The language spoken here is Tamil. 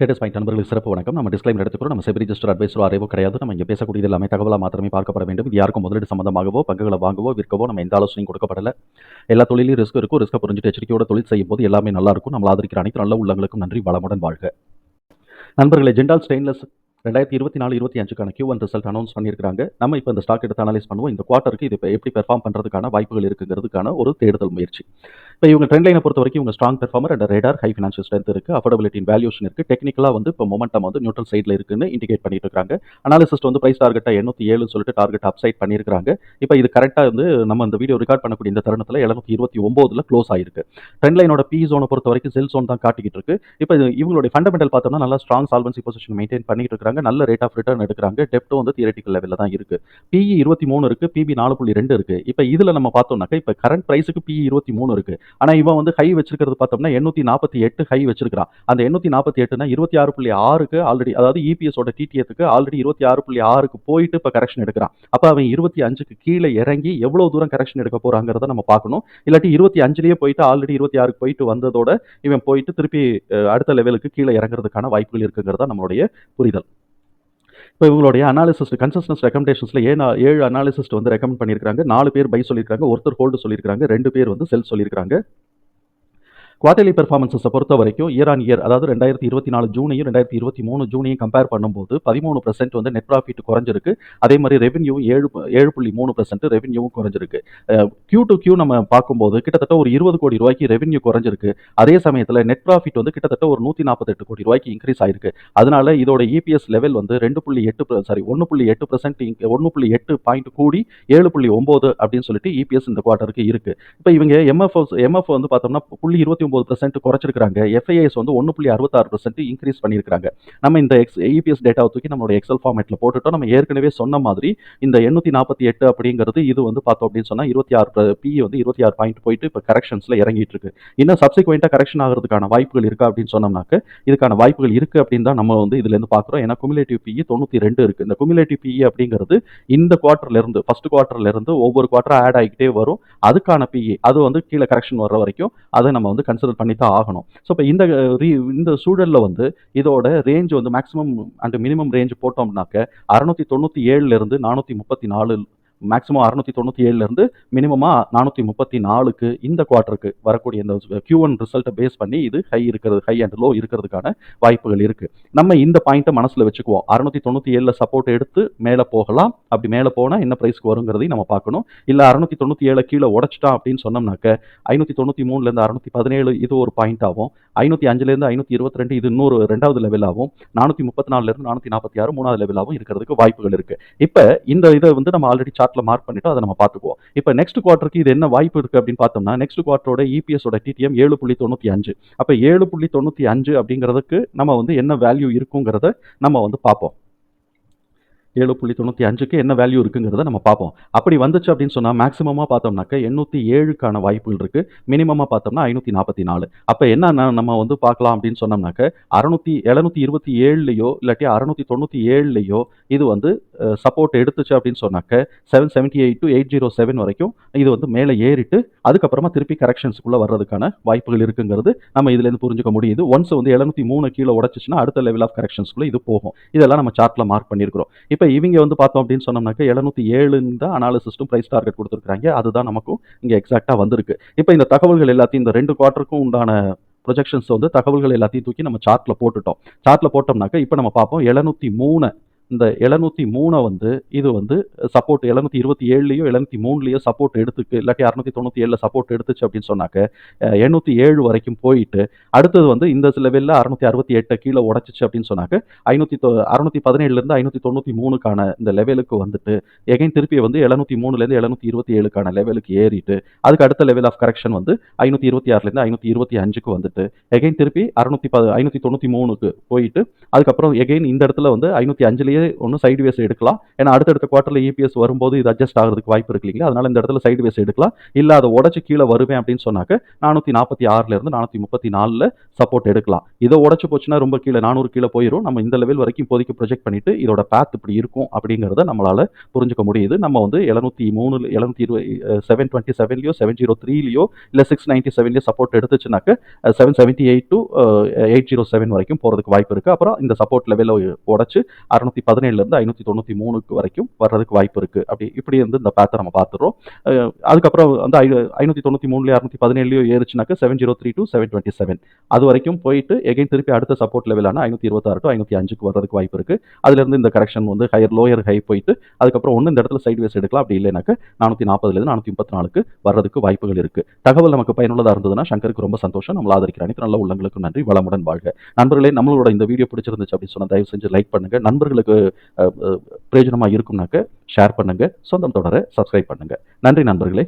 டேட்டஸ் பாயிண்ட் நண்பர்களுக்கு சிறப்பு வணக்கம். நம்ம டிஸ்கிளைம் எடுத்துக்கிறோம். நம்ம செபி ரிஜிஸ்டர் அட்வைஸரோ அறிவோ கிடையாது. நம்ம இங்கே பேசக்கூடியது எல்லாமே தகவலாக மாத்திரமே பார்க்கப்பட வேண்டும். இது யாருக்கும் முதலீடு சம்பந்தமாகவோ பங்குகளை வாங்கவோ விற்கவோ நம்ம எந்த ஆலோசனையும் கொடுக்கப்படல. எல்லா தொழிலையும் ரிஸ்க் இருக்கும் ரிஸ்க்கை புரிஞ்சுட்டு எச்சரிக்கையோட தொழில் செய்யும் போது எல்லாமே நல்லா இருக்கும். நம்ம ஆதரிக்கிற அனைத்து நல்ல உள்ளங்களுக்கும் நன்றி வளமுடன் வாழ்க. நண்பர்களே ஜெண்டால் ஸ்டெயின்லெஸ் ரெண்டாயிரத்தி இருபத்தி நாலு இருபத்தி அஞ்சுக்கான கியூ ஒன் ரிசல்ட் அனௌன்ஸ் பண்ணியிருக்காங்க நம்ம இப்போ இந்த ஸ்டாக் எடுத்து அனலைஸ் பண்ணுவோம். இந்த குவார்ட்டருக்கு இது இப்போ எப்படி பெர்ஃபார்ம் பண்ணுறதுக்கான வாய்ப்புகள் இருக்குங்கிறதுக்கான ஒரு தேடுதல் முயற்சி. இப்போ இவங்க ட்ரெண்ட் லைனை பொறுத்த வரைக்கும் இவங்க strong performer and radar high financial strength இருக்குது அஃபோர்டபிலிட்டின் வேல்யூஷன் இருக்குது டெக்னிக்கலாக வந்து இப்போ மொமெண்டம் வந்து நியூட்ரல் சைடில் இருக்குன்னு இண்டிகேட் பண்ணிட்டு இருக்காங்க. அனாலிசிஸ்ட் வந்து பிரைஸ் டார்கெட்டை எண்ணூற்றி ஏழு சொல்லிட்டு டார்கெட் அப்சைட் பண்ணியிருக்காங்க இப்போ இது கரெக்டாக வந்து நம்ம இந்த வீடியோ ரெக்கார்ட் பண்ணக்கூடிய இந்த தருணத்தில் எழுநூத்தி இருபத்தி ஒம்போதில் க்ளோஸ் ஆயிருக்கு. ட்ரெண்ட் லைனோட பி ஜோனை பொறுத்த வரைக்கும் செல் ஜோன் தான் காட்டிக்கிட்டு இருக்கு. இப்போ இவங்களுடைய ஃபண்டமெண்டல் பார்த்தோம்னா நல்லா ஸ்ட்ராங் சால்வன்சி பொசிஷன் மெயின்டைன் பண்ணிட்டு இருக்காங்க. நல்ல ரேட் ஆஃப் ரிட்டர்ன் எடுக்கிறாங்க. டெப்ட்டும் வந்து தியரட்டிக்கல் லெவலில் தான் இருக்கு. பிஇ இருபத்தி மூணு இருக்கு பிபி நாலு புள்ளி ரெண்டு இருக்கு. இப்போ இதில் நம்ம பார்த்தோம்னாக்கா இப்போ கரண்ட் ப்ரைஸுக்கு பிஇ இருபத்தி மூணு இருக்கு. ஆனால் இவன் வந்து ஹை வச்சிருக்கிறது பார்த்தோம்னா எண்ணூற்றி நாற்பத்தி எட்டு ஹை வச்சிருக்கான் அந்த எண்ணூற்றி நாற்பத்தி எட்டுனா இருபத்தி ஆறு புள்ளி ஆறுக்கு ஆல்ரெடி அதாவது இபிஎஸோட டிடிஎத்துக்கு ஆல்ரெடி இருபத்தி ஆறு புள்ளி ஆறுக்கு போயிட்டு இப்போ கரெக்ஷன் எடுக்கிறான். அப்போ அவன் இருபத்தி அஞ்சுக்கு கீழே இறங்கி எவ்வளோ தூரம் கரெக்ஷன் எடுக்க போகிறாங்கிறத நம்ம பார்க்கணும். இல்லாட்டி இருபத்தி அஞ்சுலேயே போயிட்டு ஆல்ரெடி இருபத்தி ஆறுக்கு போயிட்டு வந்ததோட இவன் போயிட்டு திருப்பி அடுத்த லெவலுக்கு கீழே இறங்குறதுக்கான வாய்ப்புகள் இருக்குங்கிறதா நம்மளுடைய புரிதல். இப்போ இவங்களுடைய அனாலிசிஸ்ட் கன்சஸ்டன்ஸ் ரெக்கமெண்டேஷன்ஸில் ஏழு ஏழு அனாலிசிஸ்ட் வந்து ரெக்கமெண்ட் பண்ணியிருக்காங்க நாலு பேர் பை சொல்லியிருக்காங்க ஒருத்தர் ஹோல்டு சொல்லியிருக்காங்க ரெண்டு பேர் வந்து செல் சொல்லியிருக்காங்க குவார்டர்லி பெர்ஃபார்மன்ஸை பொறுத்த வரைக்கும் இயர் ஆன் இயர் அதாவது ரெண்டாயிரத்தி இருபத்தி நாலு ஜூனையும் ரெண்டாயிரத்தி இருபத்தி மூணு ஜூனையும் கம்பேர் பண்ணும்போது பதிமூணு பர்சன்ட் வந்து நெட் ப்ராஃபிட் குறைஞ்சிருக்கு. அதே மாதிரி ரெவன்யூ ஏழு ஏழு புள்ளி மூணு பர்சன்ட் ரெவன்யூவும் குறைஞ்சிருக்கு. கியூ டு கியூ நம்ம பார்க்கும்போது கிட்டத்தட்ட ஒரு இருபது கோடி ரூபாய்க்கு ரெவன்யூ குறைஞ்சிருக்கு. அதே சமயத்தில் நெட் ப்ராஃபிட் வந்து கிட்டத்தட்ட ஒரு நூற்றி நாற்பத்தெட்டு கோடி ரூபாய்க்கு இன்க்ரீஸ் ஆயிருக்கு. அதனால இதோட இபிஎஸ் லெவல் வந்து ரெண்டு புள்ளி எட்டு சாரி ஒன்று புள்ளி எட்டு பர்சன்ட் ஒன்று புள்ளி எட்டு பாயிண்ட் கூடி ஏழு புள்ளி ஒம்பது அப்படின்னு சொல்லிட்டு இபிஎஸ் இந்த குவார்ட்டருக்கு இருக்கு. இப்போ இவங்க எம்எஃப் எம்எஃப் வந்து பார்த்தோம்னா புள்ளி இருபத்தி ஒம்பது பர்சன்ட் குறைச்சிருக்காங்க எஃப்ஐஎஸ் வந்து ஒன்று புள்ளி அறுபத்தாறு பர்சன்ட் இன்க்ரீஸ் பண்ணியிருக்காங்க நம்ம இந்த எக்ஸ் இபிஎஸ் டேட்டாவை தூக்கி நம்மளோட எக்ஸல் ஃபார்மேட்டில் போட்டுட்டோம். நம்ம ஏற்கனவே சொன்ன மாதிரி இந்த எண்ணூற்றி நாற்பத்தி எட்டு அப்படிங்கிறது இது வந்து பார்த்தோம் அப்படின்னு சொன்னால் இருபத்தி ஆறு பி வந்து இருபத்தி ஆறு பாயிண்ட் போயிட்டு இப்போ கரெக்ஷன்ஸில் இறங்கிட்டு இருக்கு இன்னும் சப்சிக்வெண்ட்டாக கரெக்ஷன் ஆகிறதுக்கான வாய்ப்புகள் இருக்கா அப்படின்னு சொன்னோம்னாக்க இதுக்கான வாய்ப்புகள் இருக்குது அப்படின்னு தான் நம்ம வந்து இதுலேருந்து பார்க்குறோம். ஏன்னா குமிலேட்டிவ் பிஇ தொண்ணூற்றி ரெண்டு இருக்குது இந்த குமிலேட்டிவ் பிஇ அப்படிங்கிறது இந்த குவார்ட்டர்லேருந்து ஃபஸ்ட் குவார்ட்டர்லேருந்து ஒவ்வொரு குவார்ட்டர் ஆட் ஆகிக்கிட்டே வரும். அதுக்கான பிஇ அது வந்து கீழே கரெக்ஷன் வர்ற வரைக்கும் அதை நம்ம வந்து கன்சிடர் பண்ணி தான் ஆகணும். ஸோ இப்போ இந்த re- இந்த சூழலில் வந்து இதோட ரேஞ்ச் வந்து மேக்ஸிமம் அண்ட் மினிமம் ரேஞ்ச் போட்டோம்னாக்க அறுநூத்தி தொண்ணூற்றி ஏழுலேருந்து நானூற்றி முப்பத்தி நாலு மேக்ஸிமம் அறுநூத்தி தொண்ணூற்றி ஏழுலேருந்து மினிமமாக நானூற்றி முப்பத்தி நாலுக்கு இந்த குவார்ட்டருக்கு வரக்கூடிய இந்த கியூ ஒன் ரிசல்ட்டை பேஸ் பண்ணி இது ஹை இருக்கிறது ஹை அண்ட் லோ இருக்கிறதுக்கான வாய்ப்புகள் இருக்குது நம்ம இந்த பாயிண்ட்டை மனசில் வச்சுக்குவோம். அறுநூத்தி தொண்ணூற்றி ஏழில் சப்போர்ட் எடுத்து மேலே போகலாம். அப்படி மேலே போனால் என்ன ப்ரைஸ்க்கு வருங்கிறதையும் நம்ம பார்க்கணும். இல்லை அறுநூத்தி தொண்ணூற்றி ஏழு கீழே உடச்சிட்டான் அப்படின்னு சொன்னோம்னாக்க ஐநூற்றி தொண்ணூற்றி மூணுலேருந்து அறுநூத்தி பதினேழு இது ஒரு பாயிண்ட் ஆகும். ஐநூற்றி அஞ்சுலேருந்து ஐநூற்றி இருபத்தி ரெண்டு இது இன்னொரு ரெண்டாவது லெவல் ஆகும். நானூற்றி முப்பத்தி நாலுலேருந்து நானூற்றி நாற்பத்தி ஆறு மூணாவது லெவலாகவும் இருக்கிறதுக்கு வாய்ப்புகள் இருக்குது இப்போ இந்த இதை வந்து நம்ம ஆல்ரெடி சார்ட் சார்ட்டில் மார்க் பண்ணிவிட்டு அதை நம்ம பார்த்துக்குவோம். இப்போ நெக்ஸ்ட் குவார்ட்டருக்கு இது என்ன வாய்ப்பு இருக்குது அப்படின்னு பார்த்தோம்னா நெக்ஸ்ட் குவார்ட்டரோட இபிஎஸோட டிடிஎம் ஏழு புள்ளி தொண்ணூற்றி அஞ்சு. அப்போ ஏழு புள்ளி தொண்ணூற்றி அஞ்சு அப்படிங்கிறதுக்கு நம்ம வந்து என்ன வேல்யூ இருக்குங்கிறத நம்ம வந்து பார்ப்போம். ஏழு புள்ளி தொண்ணூற்றி அஞ்சுக்கு என்ன வேல்யூ இருக்குங்கிறத நம்ம பார்ப்போம். அப்படி வந்துச்சு அப்படின்னு சொன்னால் மேக்ஸிமமாக பார்த்தோம்னாக்க எண்ணூற்றி ஏழுக்கான வாய்ப்புகள் இருக்குது மினிமமாக பார்த்தோம்னா ஐநூற்றி நாற்பத்தி நாலு. அப்போ என்ன நம்ம வந்து பார்க்கலாம் அப்படின்னு சொன்னோம்னாக்க அறநூற்றி எழுநூற்றி இருபத்தி ஏழுலையோ இல்லாட்டி அறநூற்றி தொண்ணூற்றி ஏழுலையோ இது வந்து சப்போர்ட் எடுத்துச்சு அப்படின்னு சொன்னாக்க seven seventy eight to eight zero seven வரைக்கும் இது வந்து மேலே ஏறிட்டு அதுக்கப்புறமா திருப்பி கரெக்ஷன்ஸ்க்குள்ளே வர்றதுக்கான வாய்ப்புகள் இருக்குங்கிறது நம்ம இதுலேருந்து புரிஞ்சுக்க முடியுது. ஒன்ஸ் வந்து எழுநூற்றி மூணு கீழே உடச்சிச்சுன்னா அடுத்த லெவல் ஆஃப் கரெக்ஷன்ஸ்க்குள்ளே இது போகும். இதெல்லாம் நம்ம சார்ட்டில் மார்க் பண்ணியிருக்கிறோம். இப்போ இவங்க வந்து பார்த்தோம் அப்படின்னு சொன்னோம்னாக்க எழுநூற்றி ஏழுன்னு தான் அனாலிசிஸ்ட்டும் ப்ரைஸ் டார்கெட் கொடுத்துருக்காங்க அதுதான் நமக்கும் இங்கே எக்ஸாக்டாக வந்திருக்கு. இப்போ இந்த தகவல்கள் எல்லாத்தையும் இந்த ரெண்டு குவார்ட்டருக்கும் உண்டான ப்ரொஜெக்ஷன்ஸ் வந்து தகவல்கள் எல்லாத்தையும் தூக்கி நம்ம சார்ட்டில் போட்டுட்டோம். சார்ட்டில் போட்டோம்னாக்க இப்போ நம்ம பார்ப்போம் எழுநூற்றி மூணு இந்த எழுநூற்றி மூணை வந்து இது வந்து சப்போர்ட் எழுநூற்றி இருபத்தி ஏழுலையோ எழுநூற்றி மூணுலையோ சப்போர்ட் எடுத்துக்கு இல்லாட்டி அறுநூத்தி தொண்ணூற்றி ஏழில் சப்போர்ட் எடுத்துச்சு அப்படின்னு சொன்னாக்க எண்ணூற்றி ஏழு வரைக்கும் போயிட்டு அடுத்தது வந்து இந்த லெவலில் அறுநூத்தி அறுபத்தி எட்டை கீழே உடச்சிச்சு அப்படின்னு சொன்னாக்க ஐநூற்றி தொ அறுநூத்தி பதினேழுலேருந்து ஐநூற்றி தொண்ணூற்றி மூணுக்கான இந்த லெவலுக்கு வந்துட்டு எகைன் திருப்பி வந்து எழுநூற்றி மூணுலேருந்து எழுநூற்றி இருபத்தி ஏழுக்கான லெவலுக்கு ஏறிட்டு அதுக்கு அடுத்த லெவல் ஆஃப் கரெக்ஷன் வந்து ஐநூற்றி இருபத்தி ஆறுலேருந்து ஐநூற்றி இருபத்தி அஞ்சுக்கு வந்துட்டு எகைன் திருப்பி அறுநூத்தி ப ஐநூற்றி தொண்ணூற்றி மூணுக்கு போயிட்டு அதுக்கப்புறம் எகைன் இந்த இடத்துல வந்து ஐநூற்றி அஞ்சுலேயே குவார்ட்டர்லேயே ஒன்று சைடு வேஸ் எடுக்கலாம். ஏன்னா அடுத்தடுத்த குவார்ட்டரில் இபிஎஸ் வரும்போது இது அட்ஜஸ்ட் ஆகிறதுக்கு வாய்ப்பு இருக்கு இல்லைங்களா? அதனால இந்த இடத்துல சைடு வேஸ் எடுக்கலாம். இல்லை அதை உடச்சி கீழே வருவேன் அப்படின்னு சொன்னாக்க நானூற்றி நாற்பத்தி ஆறுலேருந்து நானூற்றி முப்பத்தி நாலில் சப்போர்ட் எடுக்கலாம். இதை உடச்சி போச்சுன்னா ரொம்ப கீழே நானூறு கீழே போயிடும் நம்ம இந்த லெவல் வரைக்கும் இப்போதைக்கு ப்ரொஜெக்ட் பண்ணிட்டு இதோட பேத் இப்படி இருக்கும் அப்படிங்கிறத நம்மளால் புரிஞ்சுக்க முடியுது. நம்ம வந்து எழுநூத்தி மூணு எழுநூத்தி இருபது செவன் டுவெண்ட்டி செவன்லையோ செவன் ஜீரோ த்ரீலையோ இல்லை சிக்ஸ் நைன்ட்டி செவன்லையோ support எடுத்துச்சுனாக்க seven seventy eight to eight zero seven வரைக்கும் போகிறதுக்கு வாய்ப்பு இருக்குது அப்புறம் இந்த சப்போர்ட் லெவலில் உடச்சு அறுநூத்தி பதினேழுலேருந்து ஐநூற்றி தொண்ணூற்றி மூணுக்கு வரைக்கும் வர்றதுக்கு வாய்ப்பு இருக்குது அப்படி இப்படி வந்து இந்த பேத்தை நம்ம பார்த்துடுறோம். அதுக்கப்புறம் வந்து ஐ ஐநூற்றி தொண்ணூற்றி மூணுலேயோ அறுநூத்தி பதினேழுலையோ ஏறுச்சுனாக்க seven zero three to seven twenty seven அது வரைக்கும் போயிட்டு எகைன் திருப்பி அடுத்த சப்போர்ட் லெவலான ஐநூற்றி இருபத்தாறு டு ஐநூற்றி அஞ்சுக்கு வர்றதுக்கு வாய்ப்பு இருக்குது அதுலேருந்து இந்த கரெக்ஷன் வந்து ஹையர் லோயர் ஹை போயிட்டு அதுக்கப்புறம் ஒன்று இந்த இடத்துல சைடு வேஸ் எடுக்கலாம். அப்படி இல்லைனாக்க நானூற்றி நாற்பதுலேருந்து நானூற்றி முப்பத்தி நாலுக்கு வர்றதுக்கு வாய்ப்புகள் இருக்குது தகவல் நமக்கு பயனுள்ளதாக இருந்ததுன்னா சங்கருக்கு ரொம்ப சந்தோஷம். நம்மள ஆதரிக்கிற அனைத்து நல்ல உள்ளங்களுக்கும் நன்றி. வளமுடன் வாழ்க. நண்பர்களே நம்மளோட இந்த வீடியோ பிடிச்சிருந்துச்சு அப்படின்னு சொன்னால் தயவு செஞ்சு லைக் பண்ணுங்க. நண்பர்களுக்கு பிரயோஜனமாக அஹ், இருக்கும்னாக்க ஷேர் பண்ணுங்க. சொந்தம் தொடர சப்ஸ்கிரைப் பண்ணுங்க. நன்றி நண்பர்களே.